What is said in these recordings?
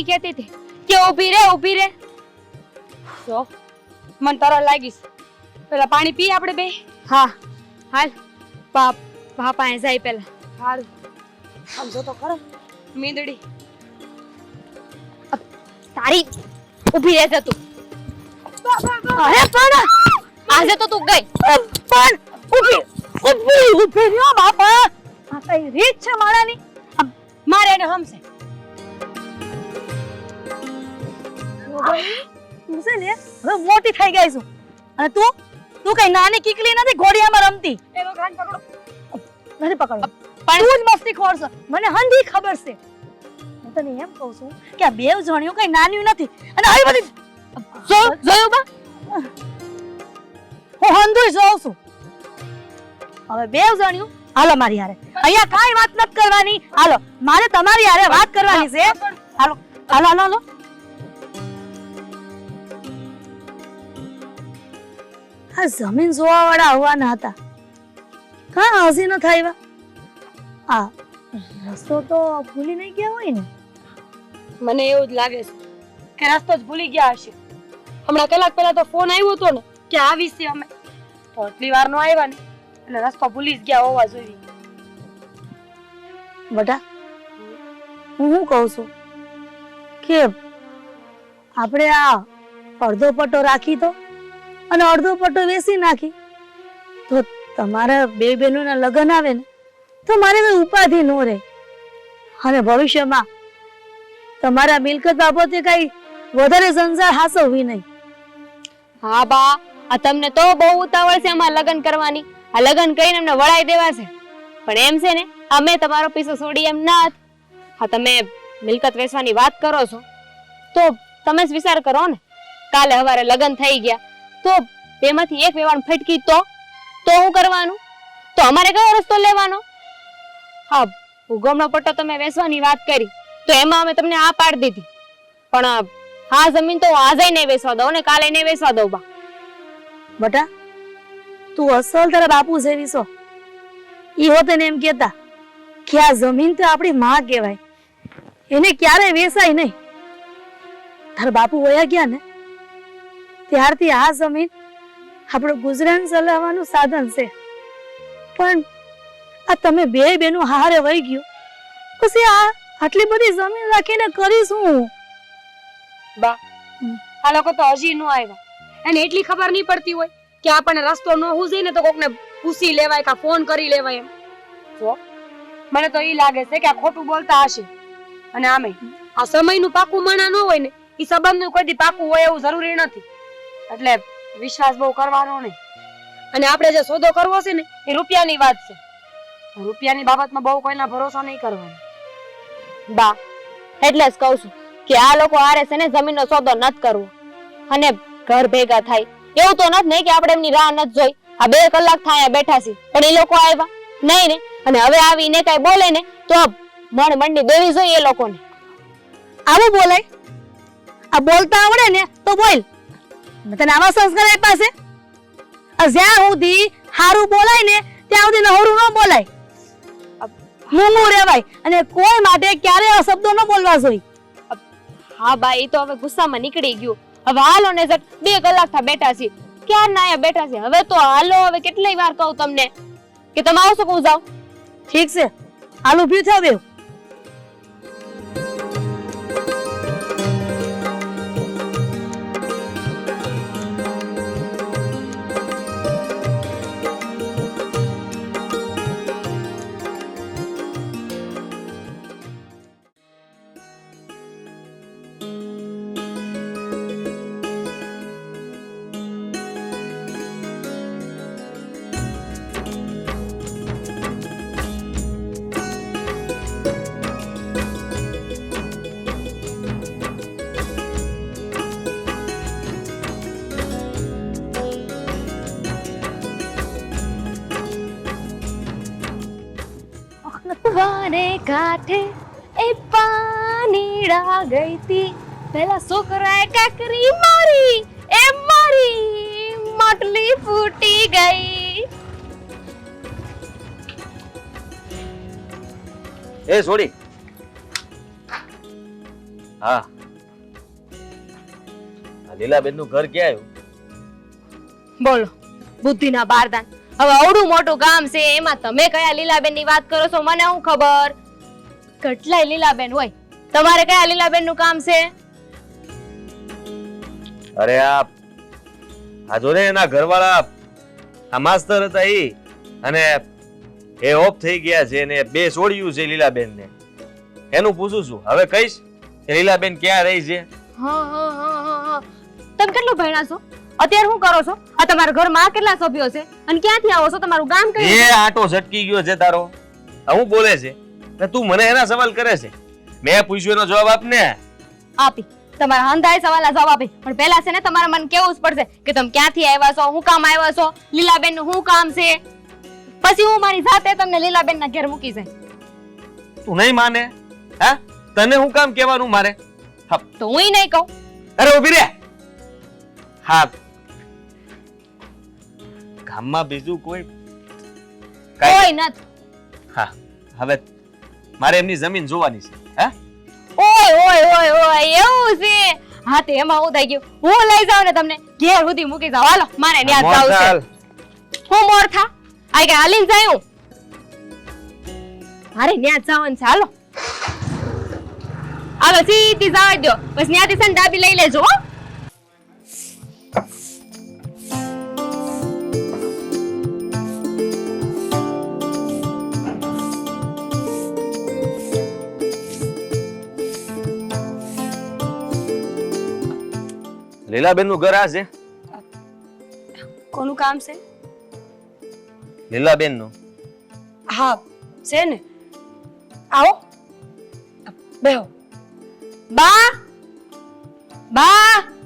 નહીં કહેતી હતી કે ઊભી રે ઊભી રે. જો મને તરસ લાગીશ પેલા પાણી પી આપણે બે? હા. હાલ બાપ બાપા એ જાય પેલા. સારું આમ જો તો ખરો. મીંદડી. તારી ઊભી રહે તું. અરે પણ આજે તો તું ગઈ. પણ ઊભી ઊભી ઊભી રહ્યો બાપા. આ કઈ રીત છે મારાની? મારે એને હમશે. તું છે ને હવે મોટી થઈ ગઈ છું. અને તું? તું કઈ નાની કીકલી નથી ઘોડિયામાં રમતી? એનો કાન પકડો. નથી પકડો પણ તું જ મસ્તી ખોરશો મને હંધી ખબર છે. હું તને એમ કહું છું કે આ બેવ જણિયું કઈ નાની નથી. અને આવી બધી જો જોયું બા. હું હંધુય જોઉં છું. હવે બેવ જણિયું હાલો મારી હારે. અહીંયા કાઈ વાત નથી કરવાની. હાલો મારે તમારી હારે વાત કરવાની છે. હાલો હાલો હાલો હાલો. આ જમીન જોવા વાળા આવવાના હતા. કાં હસી ન થાય આ રસ્તો તો ભૂલી નહીં ગયા હોય ને? મને એવું જ લાગે છે કે રસ્તો જ ભૂલી ગયા હશે. હમણાં કલાક પહેલા તો ફોન આવ્યો હતો ને કે આવી છે અમે. તો આટલી વાર નો આવ્યા ને એટલે રસ્તો ભૂલી જ ગયા હોવા જોઈએ. બટા હું શું કહું છું? કે આપણે આ અડધો પટ્ટો રાખી તો અને અડધો પટ્ટો વેસી નાખી. તો તમારા બે બહેનોના લગ્ન આવે ને, તો મારે કોઈ ઉપાધિ ન રહે. અને ભવિષ્યમાં તમારા મિલકત બાબતે કઈ વધારે સંસાર હાસવવી નહીં. હા બા, આ તમને તો બહુ ઉતાવળ છે આમાં લગ્ન કરવાની. આ લગ્ન કરીને અમને વળાઈ દેવા છે. પણ એમ છે ને, અમે તમારો પીસો છોડી એમ ના. હા, તમે મિલકત વેચવાની વાત કરો છો. તો તમે જ વિચાર કરો ને, કાલે હવારે લગ્ન થઈ ગયા. તો બેમાંથી એક વેવાણ ફટકી તો? તો શું કરવાનું? તો અમારે કયો રસ્તો લેવાનો? હા ઉગમનો પટ્ટો તમે વેચવાની વાત કરી. તો એમાં અમે તમને આ પાડી દીધી. પણ હા જમીન તો આજે નહીં વેચવા દઉં ને કાલે નહીં વેચવા દઉં, બા. બટા, તું અસલ તારા બાપુ જેવી છો. એ હોતે ને એમ કેતા કે આ જમીન તો આપણી માં કહેવાય. એને ક્યારે વેસાય નહીં. તારા બાપુ વયા ગયા ને ત્યારથી આ જમીન આપણું ગુજરાન ચલાવવાનું સાધન છે. પણ આ તમે બે બેનો હારે વહી ગયો. પછી આ આટલી બધી જમીન રાખીને કરીશું બા આ લોકો તો હજી નો આવ્યા. એને એટલી ખબર નહીં પડતી હોય કે આપણને રસ્તો ન હું ને તો કોકને પૂછી લેવાય કે ફોન કરી લેવાય એમ. જો મને તો એ લાગે છે કે આ ખોટું બોલતા હશે. અને આમે આ સમયનું પાકું મણા ન હોય ને એ સંબંધનું કોઈ દી પાકું હોય એવું જરૂરી નથી. એટલે વિશ્વાસ બહુ કરવાનો નહીં. અને આપણે જે સોદો કરવો છે ને એ રૂપિયાની વાત છે. રૂપિયાની બાબતમાં બહુ કોઈના ભરોસા નહીં કરવાનો. બા એટલે જ કહું છું કે આ લોકો હારે છે ને જમીનનો સોદો નત કરવો. અને ઘર ભેગા થાય. એવું તો નથી ને કે આપણે એમની રાહ નથી જોઈ. આ બે કલાક થાય બેઠા છે. પણ એ લોકો આવ્યા. નહીં ને. અને હવે આવીને કઈ બોલે ને તો મણ મંડી દેવી જોઈએ એ લોકોને. આવું બોલાય? આ બોલતા આવડે ને તો બોલ. તને આવા સંસ્કાર આપ્યા છે? જ્યાં સુધી હારું બોલાય ને ત્યાં સુધી નહોરું ન બોલાય. મૂંગું રહેવાય અને કોઈ માટે ક્યારે અશબ્દો ન બોલવા જોઈએ હા ભાઈ તો હવે ગુસ્સામાં નીકળી ગયું. હવે હાલો ને સર બે કલાક થા બેઠા છે ક્યાં ના અહીંયા બેઠા છે? હવે તો હાલો હવે કેટલી વાર કહું તમને? કે તમે આવશો કહું જાઉં? ઠીક છે. હાલ ઊભી થાવ બેવ. કાંઠે એ પાનીડા ગઈ તી. પેલા છોકરાએ કાકરી મારી એ મારી માટલી ફૂટી ગઈ. એ છોડી. હા. લીલાબેનનું ઘર ક્યાં આવ્યું? બોલો બુદ્ધિના બારદાન. હવે અવડું મોટું ગામ છે એમાં તમે કયા લીલાબેનની વાત કરો છો મને શું ખબર? કેટલાય લીલાબેન હોય? તમારે કયા લીલાબેનનું કામ છે? અરે આ આ જો ને એના ઘરવાળા આ માસ્તર હતા ઈ અને એ ઓફ થઈ ગયા છે ને બે છોડ્યું છે લીલાબેન ને એનું પૂછું છું હવે કહીશ કે લીલાબેન ક્યાં રહી છે? તમે કેટલું ભણ્યા છો? અત્યારે શું કરો છો? આ તમારા ઘરમાં કેટલા સભ્યો છે? અને ક્યાંથી આવો છો? તમારું ગામ કયું એ આટો ઝટકી ગયો છે તારો. હું બોલે છે? ને તું મને એના સવાલ કરે છે? મેં પૂછ્યું એનો જવાબ આપ ને આપી. તમારા હંધાય સવાલના જવાબ આપી. પણ પહેલા છે ને તમારે મન કેવું જ પડશે કે તમે ક્યાંથી આવ્યા છો હું કામ આવ્યા છો લીલાબેનનું શું કામ છે? પછી હું મારી જાતે તમને લીલાબેન ના ઘેર મૂકી જાય તું નહીં માને? હા? તને હું કામ કહેવાનું મારે? હા તો હું નહીં કહું. અરે ઊભી રે. હા. ગામમાં બીજું કોઈ કાંઈ કોઈ? નથી. હા. હવે મારે એમની જમીન જોવાની છે હે? ઓય ઓય ઓય ઓય એવું છે? હા તે એમાં હું થઈ ગયું. હું લઈ જાઉં ને તમને ઘેર સુધી મૂકી જાવ હાલો મારે ન્યા જાવ છે. હું મોર થા? આઈ કે હાલીને જાય મારે ન્યા જવાનું છે હાલો. હાલો સીધી જવા દો પછી ન્યાથી છે ને ડાબી લઈ લેજો હો. લીલાબેનનું ઘર આ છે? કોનું કામ છે? લીલાબેનનું હા છે ને. આવો. બેહો. બા. બા.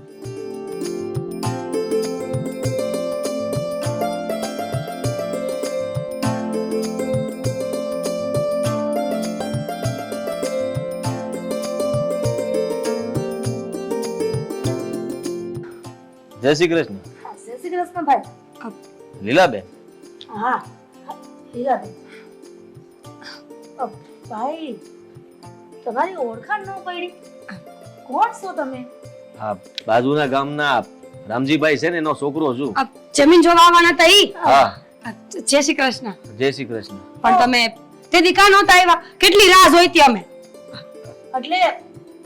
જય શ્રી કૃષ્ણ. જય શ્રી કૃષ્ણ ભાઈ. લીલાબેન. હા અ, ભાઈ તમારી ઓળખાણ ન પડી. કોણ છો તમે? હા બાજુના ગામના રામજીભાઈ છે ને એનો છોકરો છું. જમીન જોવા આવવાના તઈ? હા. જય શ્રી કૃષ્ણ. જય શ્રી કૃષ્ણ. પણ તમે તે દી કાં નહોતા આવ્યા. કેટલી રાહ જોઈતી અમે? એટલે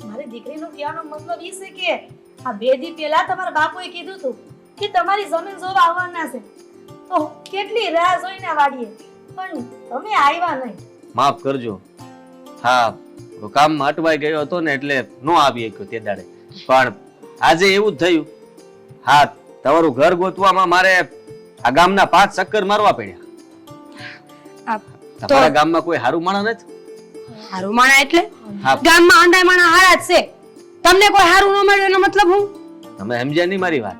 મારી દીકરીનો કહેવાનો મતલબ એ છે કે આ બે દી પહેલા તમારા બાપુએ કીધું હતું કે તમારી જમીન જોવા આવવાના છે. તો કેટલી રાહ જોઈને વાડીએ. પણ તમે આવ્યા નહીં. માફ કરજો. હા કામમાં અટવાઈ ગયો હતો ને એટલે નો આવી શક્યો તે દાડે. પણ આજે એવું જ થયું. હા તમારું ઘર ગોતવામાં મારે આ ગામના પાંચ ચક્કર મારવા પડ્યા. તમારા ગામમાં કોઈ હારું માણા નથી? હારું માણા એટલે? હા. ગામમાં અંધાય માણા હારા જ છે. તમને કોઈ હારું ન મળ્યું એનો મતલબ હું? તમે સમજ્યા નહીં મારી વાત?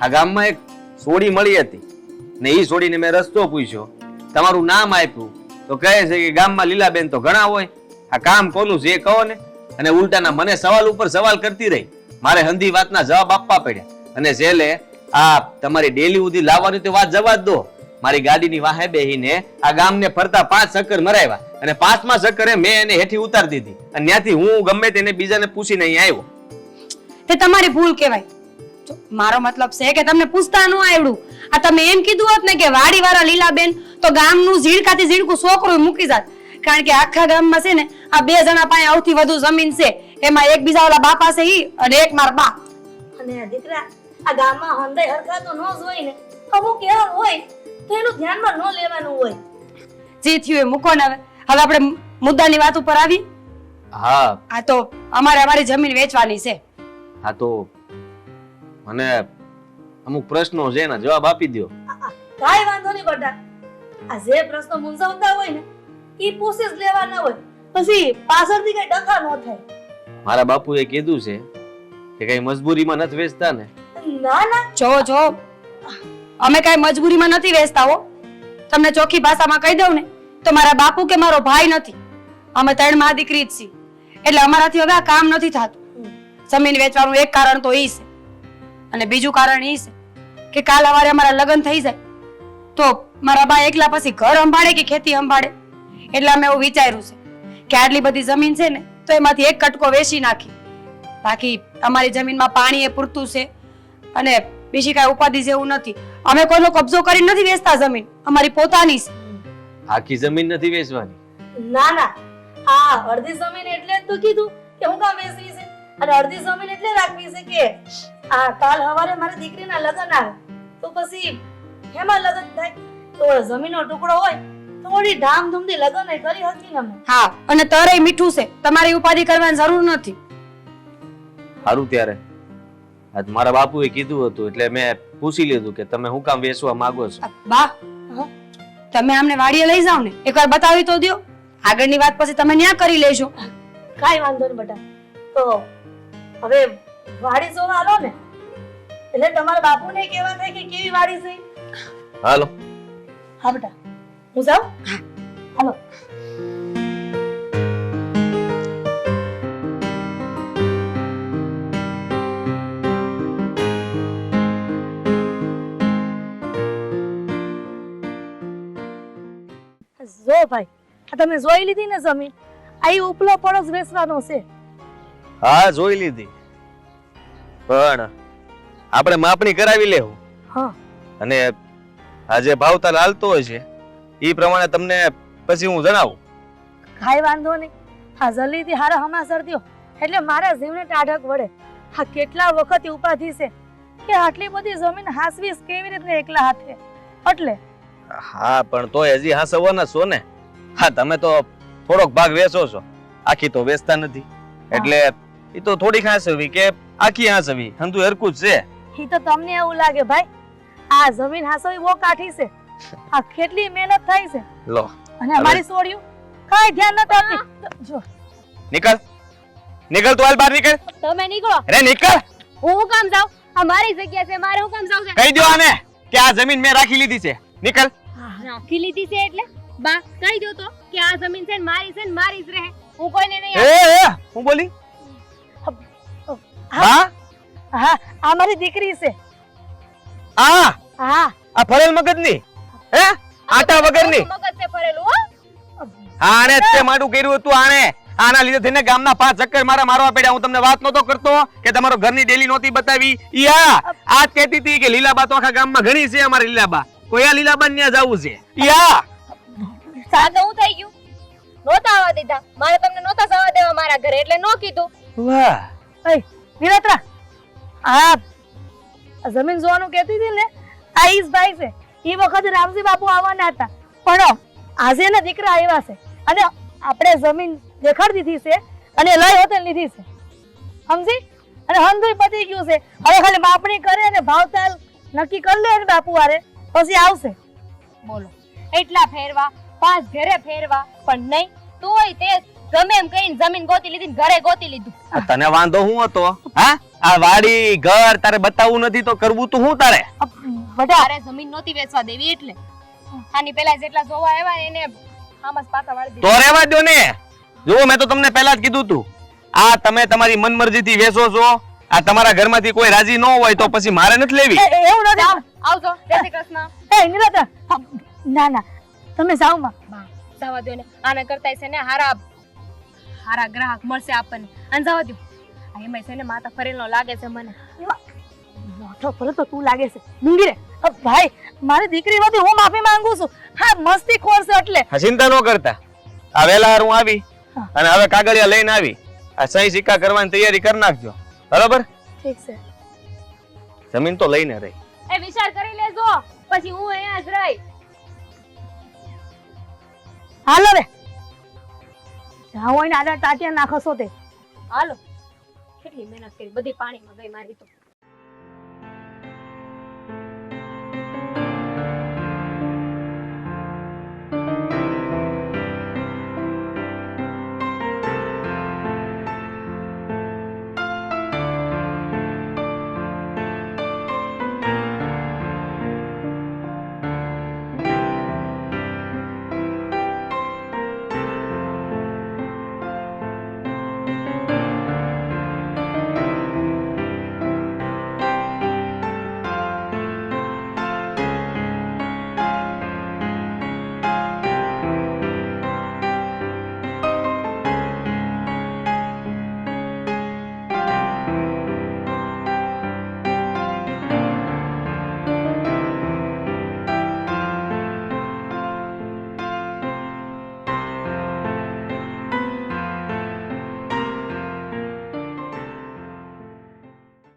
આ ગામમાં એક સોડી મળી હતી ને એ સોડીને મેં રસ્તો પૂછ્યો. તમારું નામ આપ્યું. તો કહે છે કે ગામમાં લીલાબેન તો ઘણા હોય. આ કામ કોનું છે એ કહો ને. અને ઉલટાના મને સવાલ ઉપર સવાલ કરતી રહી. મારે હંધી વાતના જવાબ આપવા પડ્યા. અને છેલ્લે આ તમારી ડેલી સુધી લાવવાની તો વાત જવા જ દો. મારી ગાડીની વાહે બેહીને આ ગામને ફરતા પાંચ ચક્કર મરાવ્યા અને પાંચમા ચક્કરે મેં એને હેઠી ઉતારી દીધી. અને ત્યાંથી હું ગમે તેને બીજાને પૂછીને અહીં આવ્યો. તે તમારી ભૂલ કહેવાય. મારો મતલબ છે કે તમને પૂછતા ન આવડું. આ તમે એમ કીધું હોત ને કે વાડી વાળા લીલાબેન તો ગામનું ઝીણકાથી ઝીણકું છોકરું મૂકી જાત. કારણ કે આખા ગામમાં છે ને આ બે જણા પાસે આવતી વધુ જમીન છે. એમાં એક બીજા ઓલા બાપા પાસે ઈ અને એક માર બા. અને દીકરા આ ગામમાં હંધાઈ હરકતો ન જ ને અમુક એવા હોય તો એનું ધ્યાનમાં ન લેવાનું હોય. જે થયું એ મૂકો ને હવે. હવે આપણે મુદ્દાની વાત ઉપર આવી. હા. આ તો અમારે અમારી જમીન વેચવાની છે. હા તો મને અમુક પ્રશ્નો છે ને જવાબ આપી દો કાઈ વાંધો નહીં બટા. આ જે પ્રશ્નો મૂંઝવતા હોય ને એ પૂછી જ લેવાના હોય. પછી પાછળથી કઈ ડખા ન થાય. મારા બાપુએ કીધું છે કે કઈ મજબૂરીમાં નથી વેચતા ને. ના ના. જો જો. અમે કઈ મજબૂરીમાં નથી વેચતા હો. તમને ચોખ્ખી ભાષામાં કહી દઉં ને, તો મારા બાપુ કે મારો ભાઈ નથી. અમે ત્રણ મા દીકરી જ છીએ. એટલે અમારાથી હવે આ કામ નથી થતું. જમીન વેચવાનું એક કારણ તો એ છે. અને બીજું કારણ એ છે કે કાલ સવારે અમારા લગ્ન થઈ જાય. તો મારા બા એકલા પછી ઘર સંભાળે કે ખેતી સંભાળે? એટલે અમે એવું વિચાર્યું છે કે આટલી બધી જમીન છે ને, તો એમાંથી એક કટકો વેચી નાખી. બાકી અમારી જમીનમાં પાણી એ પૂરતું છે. અને બીજી કાંઈ ઉપાધિ જેવું નથી. અમે કોઈનો કબજો કરી નથી વેચતા જમીન. અમારી પોતાની છે. આખી જમીન નથી વેચવાની? ના ના. આ અડધી જમીન એટલે જ તો કીધું કે હું કામ વેચવી છે. અને અડધી જમીન એટલે રાખવી છે કે આ કાલ હવારે મારી દીકરીના લગ્ન આવે. તો પછી હેમાં લગ્ન થાય? તો જમીનનો ટુકડો હોય થોડી ધામધૂમથી લગ્ન એ કરી હતી ને હા અને તરે મીઠું છે. તમારી ઉપાધિ કરવાની જરૂર નથી. સારું ત્યારે. આજ મારા બાપુએ કીધું હતું એટલે મેં પૂછી લીધું કે તમે હું કામ વેચવા માંગો છો? બા તમે આમને વાડીએ લઈ જાવ ને એકવાર બતાવી તો દ્યો. આગળની વાત પછી તમે ન્યા કરી લેજો. કાઈ વાંધો નહીં બેટા. તો હવે વાડી જોવા આલો ને એટલે તમારા બાપુને કેવા થાય કે કેવી વાડી છે? હાલો. હા બેટા હું જાઉં? હાલો. જો ભાઈ આ તમે જોઈ લીધી ને જમીન? આ ઉપલો પડોશ વેચવાનો છે. હા જોઈ લીધી. પણ આપણે માપણી કરાવી લેવું. હા. અને આ જે ભાવતાલ હાલતો હોય છે એ પ્રમાણે તમને પછી હું જણાવું. કાંઈ વાંધો નહીં. હા જલ્દીથી હારા હમાસર દ્યો. એટલે મારા જીવને ટાઢક વળે હા કેટલા વખત ઉપાધિ છે કે આટલી બધી જમીન હાસવીશ કેવી રીતે એકલા હાથે? એટલે હા પણ તો હજી હાંસવવાના છો ને. હા તમે તો થોડોક ભાગ વેચો છો. આખી તો વેચતા નથી. એટલે એ તો થોડીક હાંસવી કે આખી હાંસવી હંતુ હરકું છે. એ તો તમને એવું લાગે ભાઈ. આ જમીન હાસવી બહુ કાઠી છે. આ કેટલી મહેનત થઈ છે. લો અને અમારી સોડિયું કાઈ ધ્યાન ન આપતી જો. નીકળ. નીકળ તું હાલ બહાર નીકળ. તમે નીકળો. અરે નીકળ. હું હું કામ જાઉં? અમારી મારી જગ્યા છે મારે હું કામ જાઉં છે? કહી દો આને કે આ જમીન મેં રાખી લીધી છે. નીકળ. રાખી લીધી છે એટલે? બા કહી દો તો કે આ જમીન છે ને મારી છે ને મારી જ રહે. હું કોઈને નહીં એ એ હું બોલી? હા. હા આ મારી દીકરી છે. આ? હા. આ ફરેલ મગજની? હે? આટા વગરની? મગજ છે ફરેલું હો. આને તે માડું કર્યું હતું આણે. આના લીધે થઈને ગામના પાંચ ચક્કર મારા મારવા પડ્યા. હું તમને વાત નતો કરતો કે તમારો ઘરની ડેલી નહોતી બતાવી. ઈ આ. આ જ કહેતી હતી કે લીલાબા તો આખા ગામમાં ઘણી છે અમારી લીલાબા. કોઈ લીલાબન લીલાબા ત્યાં જવું છે? યા! આ હું થઈ ગયું? નોતા આવવા દીધા. મારે તમને નોતા જવા દેવા મારા ઘરે એટલે નો કીધું. વાહ! એ વિરત્રા આ આ જમીન જોવાનું કહેતી હતી ને આ ઈસ ભાઈ છે. એ વખત રામજી બાપુ આવવાના હતા. પણ આજે એના દીકરા આવ્યા છે. અને આપણે જમીન દેખાડી દીધી છે અને લઈ હોતે લીધી છે. સમજી? અને હંધુય પતી ગયું છે. હવે ખાલી માપણી કરે અને ભાવતાલ નક્કી કરી લે ને બાપુ વારે પછી આવશે. બોલો. એટલા ફેરવા પાંચ ઘરે ફેરવા પણ નહીં તોય તે ગમે એમ કહીને જમીન ગોતી લીધી ને ઘરે ગોતી લીધું. તને વાંધો હું હતો? હા? આ વાડી ઘર તારે બતાવવું નથી તો કરવું તો હું તારે? વધારે જમીન નોતી વેચવા દેવી એટલે. આની પેલા જેટલા જોવા આવ્યા એને આમાં જ પાછા વાળી તો રહેવા દો ને. જો મેં તો તમને પહેલા જ કીધું તું. આ તમે તમારી મનમરજીથી વેચો છો. આ તમારા ઘરમાંથી કોઈ રાજી ન હોય તો પછી મારે નથી લેવી. એ- એવું નથી. આવજો. જય શ્રી કૃષ્ણ. એ નિરતા ના ના. તમે જાઓ માં. જવા દો ને. આના કરતા છે ને હારા હારા ગ્રાહક મળશે આપણને. અને જવા દો આ એમાં છે ને માતા ફરેલો લાગે છે મને. મોટો ફરે તો તું લાગે છે. ડુંગી રે. ભાઈ મારી દીકરી માંથી હું માફી માંગુ છું. હા મસ્તી ખોર છે એટલે. ચિંતા ન કરતા. આ વેલા હું આવી અને હવે કાગળિયા લઈને આવી. આ સહી સિક્કા કરવાની તૈયારી કરી નાખજો. બરાબર? ઠીક છે. જમીન તો લઈને રહી. એ વિચાર કરી લેજો પછી હું અહીંયા જ રહી. હાલો રે જ્યાં હોય ને આડા ટાટિયા નાખશો તે. હાલો. કેટલી મહેનત કરી બધી પાણીમાં ગઈ મારી તો.